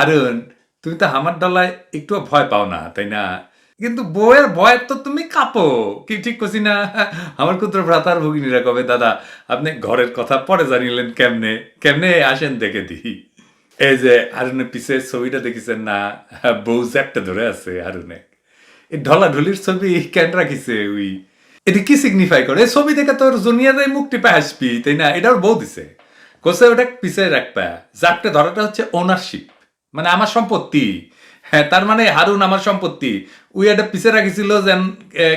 আরুন, তুমি তো আমার ডলায় একটু ভয় পাও না, তাই না? কিন্তু বউয়ের ভয় তো তুমি কাঁপো, কি ঠিক করছি না? আমার ক্ষুদ্র ভ্রাতার ভগিনীরা কবে, দাদা, আপনি ঘরের কথা পরে জানিলেন কেমনে? কেমনে? আসেন দেখে দিই এই যে হারুনের পিছে ছবিটা দেখেছেন না? বউ জ্যাপটা ধরে আছে আরুনে। এই ঢলাঢলির ছবি কেন রাখিছে ওই এটা কি সিগনিফাই করে? ছবি দেখে তোর জুনিয়রের মুক্তি পায় আসবি তাই না? এটা ওর বউ দিছে। কোসে ওটা পিছে রাখবা। জাপটে ধরাটা হচ্ছে ওনারশিপ মানে আমার সম্পত্তি। হ্যাঁ তার মানে হারুন আমার সম্পত্তি। উই এটা পিছে রাখিছিল যেন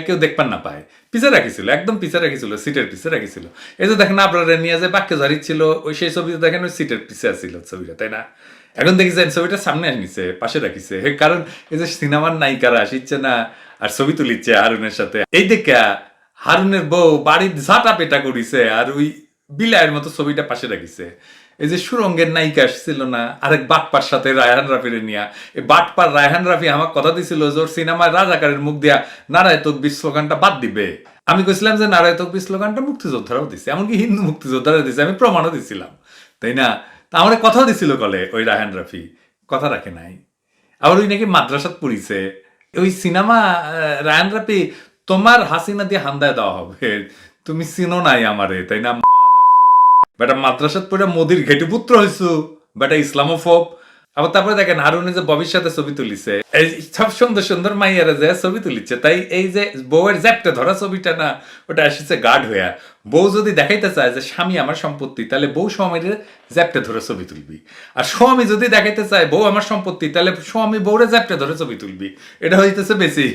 কেউ দেখপান না পায়। পিছে রাখিছিল একদম পিছে রাখিছিল সিটের পিছে রাখিছিল। এই যে দেখেন আপনারা নিয়ে যে বাক্য ঝাড়িচ্ছিল ওই সেই ছবিতে দেখেন ওই সিটের পিছে আসছিল ছবিটা তাই না? এখন দেখেছেন ছবিটা সামনে আনিছে পাশে রাখিছে। হে, কারণ এই যে সিনেমার নায়িকারা আসিচ্ছে না আর ছবি তুলিচ্ছে হারুনের সাথে। এই দেখা হারুনের বউ বাড়ির ঝাঁটা পেটা করিছে আর ওই বিলায়ের মতো ছবিটা পাশে রাখিছে। এই যে সুরঙ্গের নায়িকা আসছিল না, আরেক বাটপার সাথে রায়হান রাফির নিয়া। এই বাটপার রায়হান রাফি আমার কথা দিছিল যে ওর সিনেমায় রাজাকারের মুখ দিয়া নারায় তকবির স্লোগানটা বাদ দিবে। আমি কইছিলাম যে নারায় তকবির স্লোগানটা মুক্তিযোদ্ধারাও দিছে, এমনকি হিন্দু মুক্তিযোদ্ধারা দিছে, আমি প্রমাণও দিছিলাম। তাই না? তা আমার কথাও দিছিল কলে ওই রায়হান রাফি, কথা রাখে নাই। আবার ওই নাকি মাদ্রাসাত পড়িছে। ওই সিনেমা রায়ান রাপি তোমার হাসিনা দিয়ে হান্দায় দেওয়া হবে, তুমি চিনো নাই আমারে, তাই না? বেটা মাদ্রাসাত পড়ে মোদির ঘেটু পুত্র হইছু বেটা ইসলামোফোব আবার তারপরে দেখেন হারুনে যে ভবিষ্যতে ছবি তুলিছে। এই সব সুন্দর সুন্দর মাইয়ারা যে ছবি তুলিছে, তাই এই যে বউয়ের জ্যাপটে ধরা ছবিটা না, ওটা এসেছে গার্ড হইয়া। বউ যদি দেখাইতে চায় যে স্বামী আমার সম্পত্তি, তাহলে বউ স্বামীর জ্যাপটে ধরে ছবি তুলবি। আর স্বামী যদি দেখাইতে চায় বউ আমার সম্পত্তি, তাহলে স্বামী বউরে জ্যাপটে ধরে ছবি তুলবি। এটা হইতেছে বেশি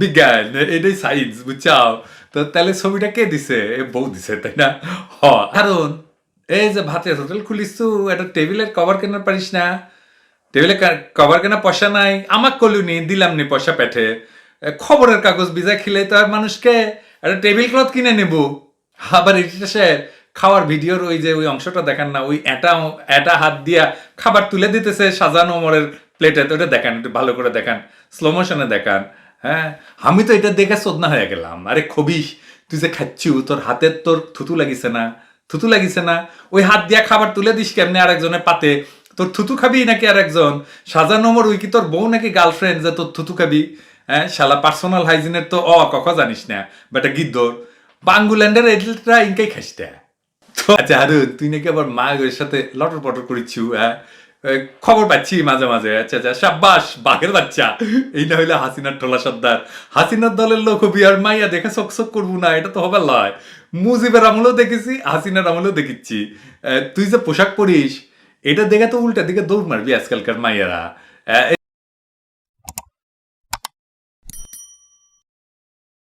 বিজ্ঞান, এটাই সায়েন্স বুঝছাও? তো তাহলে ছবিটা কে দিছে? বউ দিছে, তাই না? হ কারণ এই যে ভাতের হোটেল খুলিস একটা টেবিলের কভার কেনার পারিস না। টেবিলে কভার কেনা পয়সা নাই, আমাক কলুনি দিলাম নি পয়সা পেটে। খবরের কাগজ বিজা খিলে তো আর মানুষকে একটা টেবিল ক্লথ কিনে নেব। আবার এটা সে খাওয়ার ভিডিওর ওই যে ওই অংশটা দেখান না, ওই এটা এটা হাত দিয়া খাবার তুলে দিতেছে সাজানো ওমরের প্লেটে তো ওটা দেখান, একটু ভালো করে দেখান স্লো মোশনে দেখান হ্যাঁ? আমি তো এটা দেখে চোদনা হয়ে গেলাম, আরে খবিস তুই যে খাচ্ছু, তোর হাতের তোর থুতু লাগিছে না, থুতু লাগিছে না ওই হাত দিয়া খাবার তুলে দিস কেমনে আরেকজনের পাতে? তোর থুতু খাবি নাকি আরেকজন? সাজা নম্বর উই কি তোর বউ নাকি গার্লফ্রেন্ড যে তোর থুতু খাবি? হ্যাঁ শালা পার্সোনাল হাইজিনের তো অ কখ জানিস না। বেটা গিদ্দর বাঙ্গুল্যান্ডের এডলটা ইনকাই খাইস তো। আচ্ছা আরুন তুই নাকি আবার মা সাথে লটর পটর করিছু হ্যাঁ? খবর পাচ্ছি মাঝে মাঝে। আচ্ছা আচ্ছা সাব্বাস, বাঘের বাচ্চা। এই না হইলে হাসিনার টোলা সর্দার। হাসিনার দলের লোক হবি আর মাইয়া, দেখে সক সক করব না, এটা তো হবে লয়। মুজিবের আমলেও দেখেছি, হাসিনার আমলেও দেখেছি। তুই যে পোশাক পরিস, এটা দেখে তো উল্টা দিকে দৌড় মারবি আজকালকার মাইয়ারা।